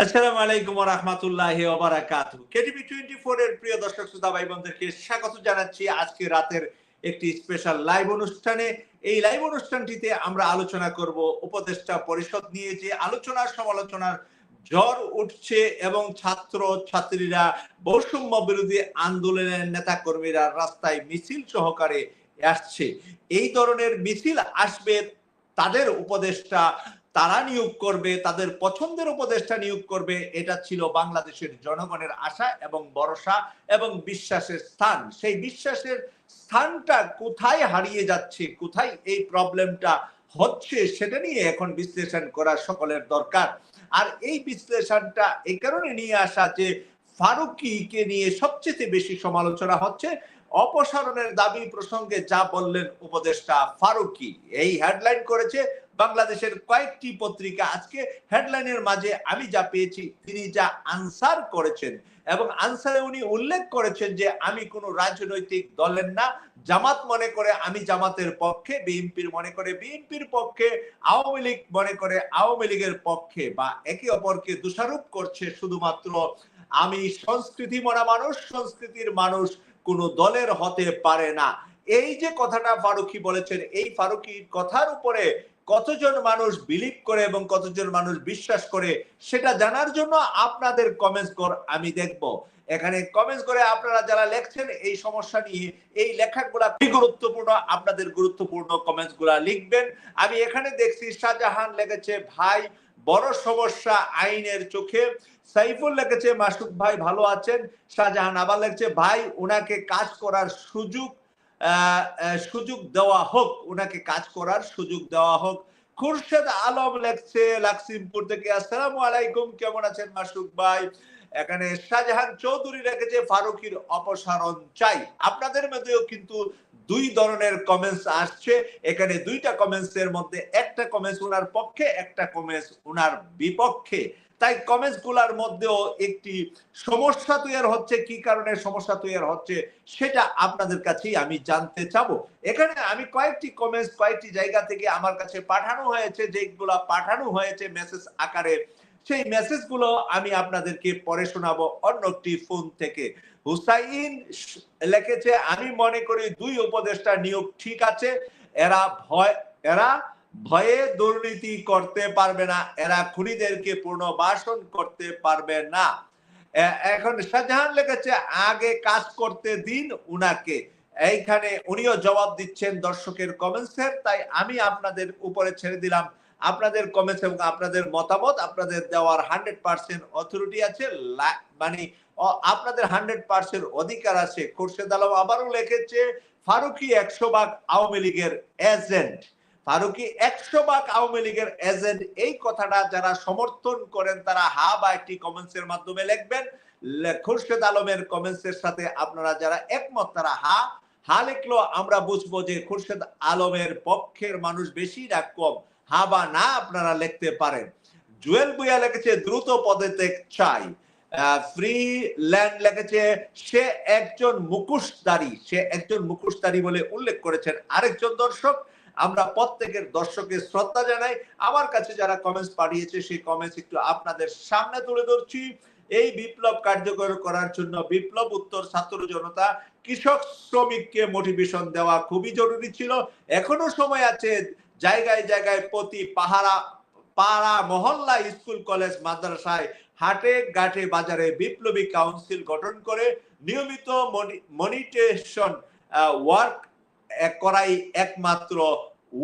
আসসালামু আলাইকুম রহমতুল্লাহ ওবারাকাতু কেটিভি টোয়েন্টি ফোর এর প্রিয় দর্শক, শ্রোতা ভাই বোনদেরকে স্বাগত জানাচ্ছি আজকে রাতের একটি স্পেশাল লাইভ অনুষ্ঠানে। এই লাইভ অনুষ্ঠানটিতে আমরা আলোচনা করব উপদেষ্টা পরিষদ নিয়ে যে আলোচনার সমালোচনার জ্বর উঠছে এবং ছাত্র, ছাত্রীরা বৈষম্য বিরোধী আন্দোলনের নেতা কর্মীরা রাস্তায় মিছিল সহকারে আসছে। এই ধরনের মিছিল আসবে তাদের উপদেষ্টা তারা নিয়োগ করবে, তাদের পছন্দের উপদেষ্টা নিয়োগ করবে, এটা ছিল বাংলাদেশের জনগণের আশা এবং ভরসা এবং বিশ্বাসের স্থান। সেই বিশ্বাসের স্থানটা কোথায় হারিয়ে যাচ্ছে, কোথায় এই প্রবলেমটা হচ্ছে, সেটা নিয়ে এখন বিশ্লেষণ করা সকলের দরকার। আর এই বিশ্লেষণটা এই কারণে নিয়ে আসা যে ফারুকিকে নিয়ে সবচেয়ে বেশি সমালোচনা হচ্ছে, অপসারণের দাবি প্রসঙ্গে যা বললেন উপদেষ্টা ফারুকি। এই হেডলাইন করেছে বাংলাদেশের কয়েকটি পত্রিকা আজকে হেডলাইনের মাঝে আমি যা পেয়েছি, তিনি যা আনসার করেছেন এবং আনসারে উনি উল্লেখ করেছেন যে আমি কোনো রাজনৈতিক দলের না। জামাত মনে করে আমি জামাতের পক্ষে, বিএনপির মনে করে বিএনপির পক্ষে, আওয়ামী লীগ মনে করে আওয়ামী লীগের পক্ষে বা একে অপরকে দোষারোপ করছে শুধুমাত্র আমি সংস্কৃতি মরা মানুষ, সংস্কৃতির মানুষ কোনো দলের হতে পারে না। এই যে কথাটা ফারুকি বলেছেন, এই ফারুকি কথার উপরে কতজন মানুষ বিলিভ করে এবং কতজন মানুষ বিশ্বাস করে সেটা জানার জন্য আপনাদের কমেন্টস কর আমি দেখব। এখানে কমেন্টস করে আপনারা যারা লেখছেন এই সমস্যা নিয়ে, এই লেখাগুলা খুবই গুরুত্বপূর্ণ, আপনাদের গুরুত্বপূর্ণ কমেন্টসগুলা লিখবেন। আমি এখানে দেখছি শাহজাহান লেগেছে ভাই, বড় সমস্যা আইনের চোখে। সাইফুল লেগেছে মাসুদ ভাই ভালো আছেন? শাহজাহান আবার লেগেছে ভাই ওনাকে কাজ করার সুযোগ সুযোগ দেওয়া হোক ওনাকে কাজ করার সুযোগ দেওয়া হোক। খুরশেদ আলম লেখছে, লাকসিমপুর থেকে। আসসালামু আলাইকুম, কেমন আছেন মাসুক ভাই? এখানে শাহজাহান চৌধুরী রেখেছে, ফারুকির অপসারণ চাই। আপনাদের মধ্যেও কিন্তু দুই ধরনের কমেন্টস আসছে। এখানে দুইটা কমেন্টস এর মধ্যে একটা কমেন্টস ওনার পক্ষে, একটা কমেন্টস ওনার বিপক্ষে। তাই কমেন্টসগুলোর মধ্যেও একটি সমস্যা তৈরি হচ্ছে। কি কারণে সমস্যা তৈরি হচ্ছে সেটা আপনাদের কাছেই আমি জানতে চাব। এখানে আমি কয়েকটি কমেন্টস কয়েকটি জায়গা থেকে আমার কাছে পাঠানো হয়েছে, যেগুলা পাঠানো হয়েছে মেসেজ আকারে। সেই মেসেজগুলো আমি আপনাদেরকে পরে শোনাবো অন্য একটি ফোন থেকে। হুসাইন লিখেছে, আমি মনে করি দুই উপদেষ্টা নিয়োগ ঠিক আছে। এরা ভয়, এরা ভয়ে দুর্নীতি করতে পারবে না। এরা খুনিদেরকে পুনর্বাসন করতে পারবে না। এখন শাহজাহান লেগেছে আগে কাজ করতে দিন উনাকে। এইখানে উনিও জবাব দিচ্ছেন দর্শকের কমেন্টসের তাই আমি আপনাদের উপরে ছেড়ে দিলাম। আপনাদের কমেন্টস এবং আপনাদের মতামত, আপনাদের দেওয়ার হান্ড্রেড পার্সেন্ট অথরিটি আছে মানে আপনাদের হান্ড্রেড পার্সেন্ট অধিকার আছে। খোরশেদ আলম আবারও লিখেছে, ফারুকি একশো ভাগ আওয়ামী লীগের এজেন্ট ফারুকি একশো ভাগ আওয়ামী লীগের এজেন্ট এই কথাটা যারা সমর্থন করেন, তারা হা বা একটি কমেন্টস এর মাধ্যমে লিখবেন। খুরশেদ আলমের কমেন্টস সাথে আপনারা যারা একমত, তারা হা হা লিখলো আমরা বুঝব যে খুরশেদ আলমের পক্ষের মানুষ বেশি না কম। হা বা না আপনারা লিখতে পারেন। জুয়েল বুয়া লিখেছে, দ্রুত পদত্যাগ চাই। ফ্রি ল্যান্ড লেগেছে সে একজন মুখোশধারী, সে একজন মুখোশধারী বলে উল্লেখ করেছেন আরেকজন দর্শক। আমরা প্রত্যেকের দর্শকের শ্রদ্ধা জানাই। আমার কাছে যারা কমেন্টস পাঠিয়েছে, সেই কমেন্টস একটু আপনাদের সামনে তুলে ধরছি। এই বিপ্লব কার্যকর করার জন্য বিপ্লব উত্তর ছাত্র জনতা, কৃষক শ্রমিককে মোটিভেশন দেওয়া খুবই জরুরি ছিল। এখনও সময় আছে জায়গায় জায়গায় প্রতি পাহারা, পাড়া, মহল্লা স্কুল, কলেজ, মাদ্রাসায় হাটে ঘাটে বাজারে বিপ্লবী কাউন্সিল গঠন করে নিয়মিত মনিটেশন ওয়ার্ক করাই একমাত্র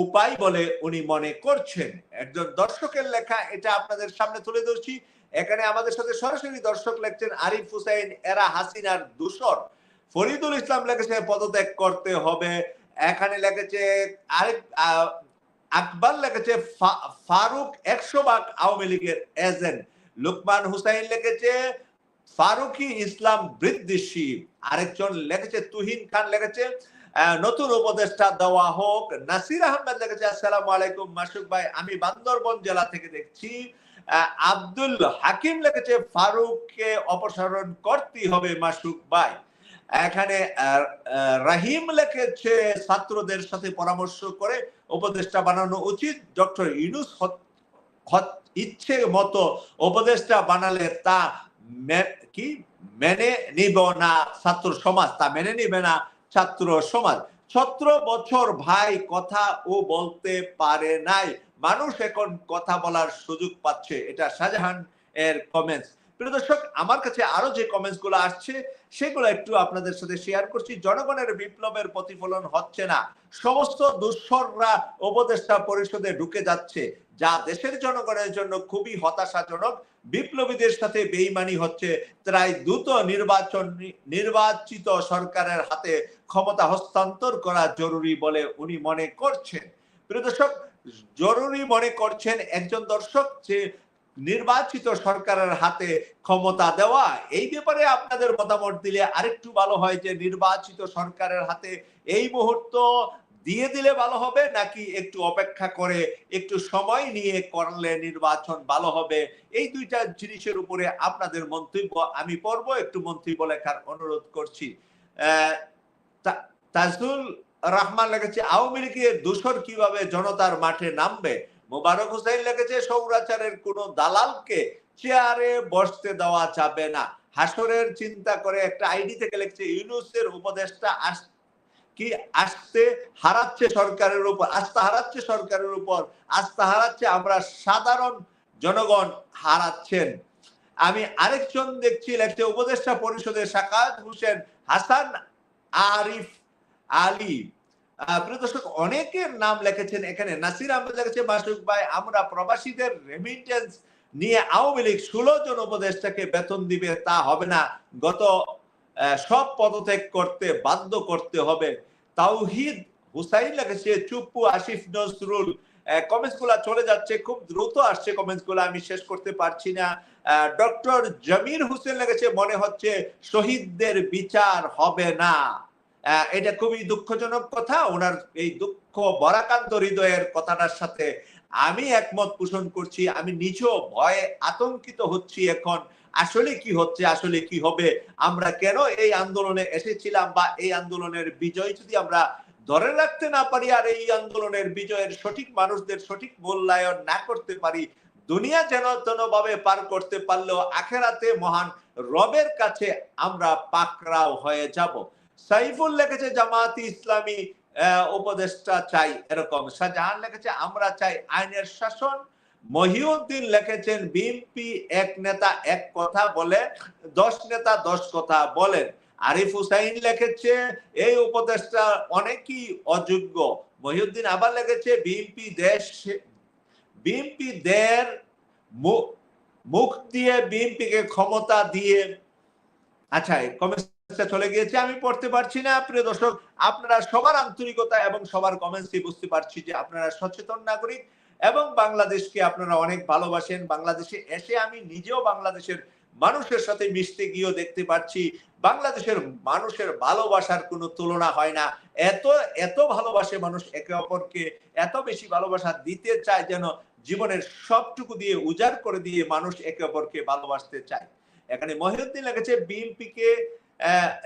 উপায় বলে উনি মনে করছেন। একজন দর্শকের লেখা এটা আপনাদের সামনে তুলে ধরছি। এখানে আমাদের সাথে সরাসরি দর্শক লেখছেন আরিফ হুসাইন, এরা হাসিনার দূষর। ফরিদুল ইসলাম লেখেছে পদত্যাগ করতে হবে। এখানে লেখেছে আরেক আকবর লেখেছে ফারুক একশো ভাগ আওয়ামী লীগের এজেন্ট। লুকমান হুসাইন লিখেছে ফারুকি ইসলাম বৃদ্ধিশীল। আরেকজন লিখেছে তুহিন খান লিখেছে নতুন উপদেষ্টা দেওয়া হোক। নাসির আহমেদ লিখেছে, আসসালামু আলাইকুম মাসুক ভাই, আমি বান্দরবন জেলা থেকে দেখছি। আব্দুল হাকিম লিখেছে, ফারুককে অপসারণ করতেই হবে মাসুক ভাই। এখানে রাহিম লিখেছে, ছাত্রদের সাথে পরামর্শ করে উপদেষ্টা বানানো উচিত। ডক্টর ইউনুস ইচ্ছে মতো উপদেষ্টা বানালে তা কি? মেনে নিব না ছাত্র সমাজ। তা মেনে নিবে না ছাত্র সমাজ। সতেরো বছর ভাই কথা ও বলতে পারে নাই। মানুষ এখন কথা বলার সুযোগ পাচ্ছে। এটা শাহজাহান এর কমেন্টস প্রিয় দর্শক, আমার কাছে আরও যে কমেন্টসগুলো আসছে, সেগুলো একটু আপনাদের সাথে শেয়ার করছি। জনগণের বিপ্লবের প্রতিফলন হচ্ছে না। সমস্ত দুঃসররা উপদেষ্টা পরিষদে ঢুকে যাচ্ছে, যা দেশের জনগণের জন্য খুবই হতাশাজনক। বিপ্লবীদের সাথে বেইমানি হচ্ছে। তাই দ্রুত নির্বাচন, নির্বাচিত সরকারের হাতে ক্ষমতা হস্তান্তর করা জরুরি বলে উনি মনে করছেন। প্রিয় দর্শক, জরুরি মনে করছেন একজন দর্শক যে নির্বাচিত সরকারের হাতে ক্ষমতা দেওয়া, এই ব্যাপারে আপনাদের মতামত দিলে আরেকটু ভালো হয় যে নির্বাচিত সরকারের হাতে এই মুহূর্ত দিয়ে দিলে ভালো হবে নাকি একটু অপেক্ষা করে একটু সময় নিয়ে করলে নির্বাচন ভালো হবে? এই দুইটা জিনিসের উপরে আপনাদের মন্তব্য আমি পড়ব, একটু মন্তব্য লেখার অনুরোধ করছি। তাজুল রহমান লেগেছে আওয়ামী লীগের দূষণ কীভাবে জনতার মাঠে নামবে? মোবারক হোসেন লেগেছে সৌরাচারের কোন দালালকে চেয়ারে বসতে দেওয়া যাবে না। হাসরের চিন্তা করে একটা আইডি থেকে লিখছে, ইউনুসের উপদেশটা আস কি, আসতে হারাচ্ছে সরকারের উপর, আস্থা হারাচ্ছে সরকারের উপর, আস্থা হারাচ্ছে, আমরা সাধারণ জনগণ হারাচ্ছেন। আমি আরেকজন দেখছি, লেখছে, উপদেষ্টা পরিষদের সাকাত হোসেন হাসান আরিফ আলী প্রিয় দর্শক, অনেকের নাম লিখেছেন এখানে। নাসির আহমেদ লিখেছে, মাসুক ভাই, আমরা প্রবাসীদের রেমিটেন্স নিয়ে আওয়ামী লীগ ষোলো জন উপদেষ্টাকে বেতন দিবে, তা হবে না। গত সব পদত্যাগ করতে বাধ্য করতে হবে। তাওহিদ হুসাইন লিখেছে, চুপ্পু আসিফ নজরুল কমেন্টসগুলা চলে যাচ্ছে, খুব দ্রুত আসছে কমেন্টসগুলা আমি শেষ করতে পারছি না। ডক্টর জমির হোসেন লেগেছে মনে হচ্ছে শহীদদের বিচার হবে না। এটা খুবই দুঃখজনক কথা। ওনার এই দুঃখ, বরাকান্ত হৃদয়ের কথাটার সাথে আমি একমত পোষণ করছি। আমি নিজেও ভয়ে আতঙ্কিত হচ্ছি এখন। আসলে কি হচ্ছে, আসলে কি হবে, আমরা কেন এই আন্দোলনে এসেছিলাম বা এই আন্দোলনের বিজয় যদি আমরা ধরে রাখতে না পারি আর এই আন্দোলনের বিজয়ের সঠিক মানুষদের সঠিক মূল্যায়ন না করতে পারি, দুনিয়া যেন ভাবে পার করতে পারলেও আখেরাতে মহান রবের কাছে আমরা পাকরাও হয়ে যাব। সাইফুল লিখেছে, জামায়াতি ইসলামী উপদেষ্টা চাই। এরকম। শাহজাহান লিখেছে, আমরা চাই আইনের শাসন। মহিউদ্দিন লিখেছেন, বিএনপি এক নেতা এক কথা বলে, দশ নেতা দশ কথা বলেন। আরিফ হুসাইন লিখেছে, এই উপদেষ্টা অনেকই অযোগ্য। মহিউদ্দিন আবার লিখেছে, বিএনপি দেশ, বিএনপি দের মুখ দিয়ে বিএনপিকে ক্ষমতা দিয়ে আচ্ছা কমেন্টসটা চলে গিয়েছে। আমি পড়তে পারছি না, প্রিয় দর্শক। আপনারা সবার আন্তরিকতা এবং সবার কমেন্টসই বুঝতে পারছি যে আপনারা সচেতন নাগরিক এবং বাংলাদেশকে আপনারা অনেক ভালোবাসেন। বাংলাদেশে এসে আমি নিজেও বাংলাদেশের মানুষের সাথে মিশতে গিয়েও দেখতে পাচ্ছি বাংলাদেশের মানুষের ভালোবাসার কোনো তুলনা হয় না। এত এত ভালোবাসে মানুষ একে অপরকে, এত বেশি ভালোবাসা দিতে চায় যেন জীবনের সবটুকু দিয়ে উজাড় করে দিয়ে মানুষ একে অপরকে ভালোবাসতে চায়। এখানে মহিউদ্দিন লেগেছে বিএনপি কে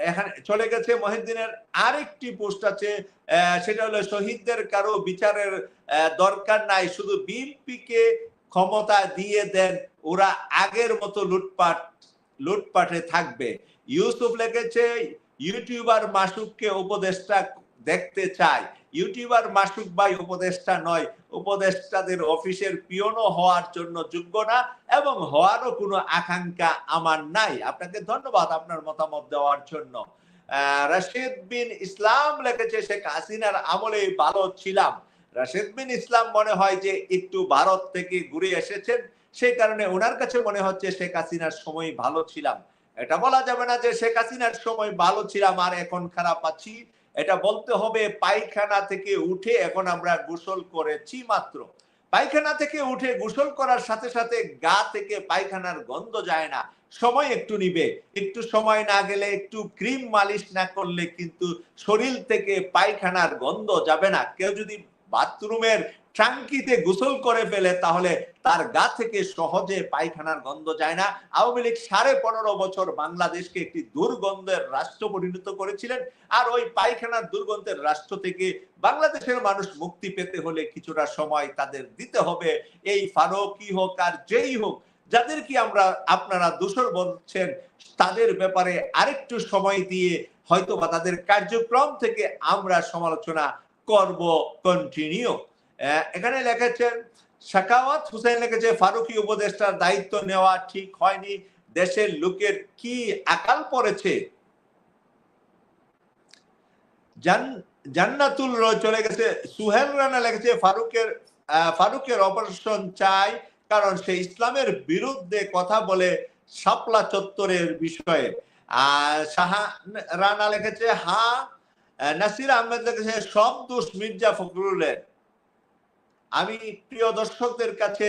এখানে চলে গেছে মহিউদ্দিনের আরেকটি পোস্ট আছে সেটা হলো শহীদদের কারও বিচারের দরকার নাই, শুধু বিএনপিকে ক্ষমতা দিয়ে দেন, ওরা আগের মতো লুটপাট, লুটপাটে থাকবে। ইউসুফ লেগেছে ইউটিউবার মাসুককে উপদেষ্টা দেখতে চায়। ইউটিউবার মাসুক ভাই উপদেষ্টা নয়, উপদেষ্টাদের অফিসের পিয়নও হওয়ার জন্য যোগ্য না এবং হওয়ারও কোনো আকাঙ্ক্ষা আমার নাই। আপনাকে ধন্যবাদ আপনার মতামত দেওয়ার জন্য। রাশেদ বিন ইসলাম লিখেছে, শেখ হাসিনার আমলে ভালো ছিলাম। রাশেদ বিন ইসলাম মনে হয় যে একটু ভারত থেকে ঘুরে এসেছেন, সেই কারণে ওনার কাছে মনে হচ্ছে শেখ হাসিনার সময় ভালো ছিলাম। এটা বলা যাবে না যে শেখ হাসিনার সময় ভালো ছিলাম আর এখন খারাপ আছি। এটা বলতে হবে পায়খানা থেকে উঠে, এখন আমরা গোসল করেছি মাত্র। পায়খানা থেকে উঠে গোসল করার সাথে সাথে গা থেকে পায়খানার গন্ধ যায় না। সময় একটু নিবে। একটু সময় না গেলে একটু ক্রিম মালিশ না করলে কিন্তু শরীর থেকে পায়খানার গন্ধ যাবে না। কেউ যদি বাথরুমের টাঙ্কিতে গোসল করে ফেলে, তাহলে তার গা থেকে সহজে পায়খানার গন্ধ যায় না। আওয়ামী লীগ সাড়ে পনেরো বছর বাংলাদেশকে একটি দুর্গন্ধের রাষ্ট্র পরিণত করেছিলেন। আর ওই পায়খানার দুর্গন্ধের রাষ্ট্র থেকে বাংলাদেশের মানুষ মুক্তি পেতে হলে কিছুটা সময় তাদের দিতে হবে। এই ফারুকই হোক আর যেই হোক যাদেরকে আমরা, আপনারা দূষণ বলছেন, তাদের ব্যাপারে আরেকটু সময় দিয়ে হয়তো বা তাদের কার্যক্রম থেকে আমরা সমালোচনা করব কন্টিনিউ এখানে লিখেছেন শাকাওয়াত হুসেন লিখেছে, ফারুকি উপদেষ্টার দায়িত্ব নেওয়া ঠিক হয়নি, দেশের লোকের কি আকাল পড়েছে? জান্নাতুল চলে গেছে, সুহেল রানা লিখেছে, ফারুকের ফারুকের অপারেশন চাই, কারণ সে ইসলামের বিরুদ্ধে কথা বলে শাপলা চত্বরের বিষয়ে। আর সাহা রানা লিখেছে, হা নাসির আহমেদ লিখেছে, সব দোষ মির্জা ফখরুলের। আমি প্রিয় দর্শকদের কাছে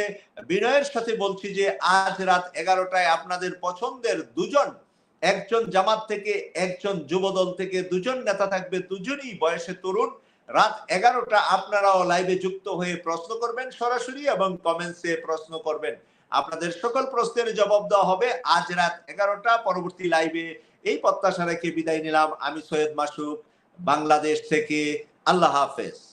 বিনয়ের সাথে বলছি যে আজ রাত এগারোটায় আপনাদের পছন্দের দুজন, একজন জামাত থেকে, একজন যুবদল থেকে, দুজন নেতা থাকবে, দুজনই বয়সে তরুণ। রাত এগারোটা আপনারাও লাইভে যুক্ত হয়ে প্রশ্ন করবেন, সরাসরি এবং কমেন্টসে প্রশ্ন করবেন। আপনাদের সকল প্রশ্নের জবাব দেওয়া হবে আজ রাত এগারোটা। পরবর্তী লাইভে এই প্রত্যাশা রেখে বিদায় নিলাম। আমি সৈয়দ মাসুক বাংলাদেশ থেকে। আল্লাহ হাফেজ।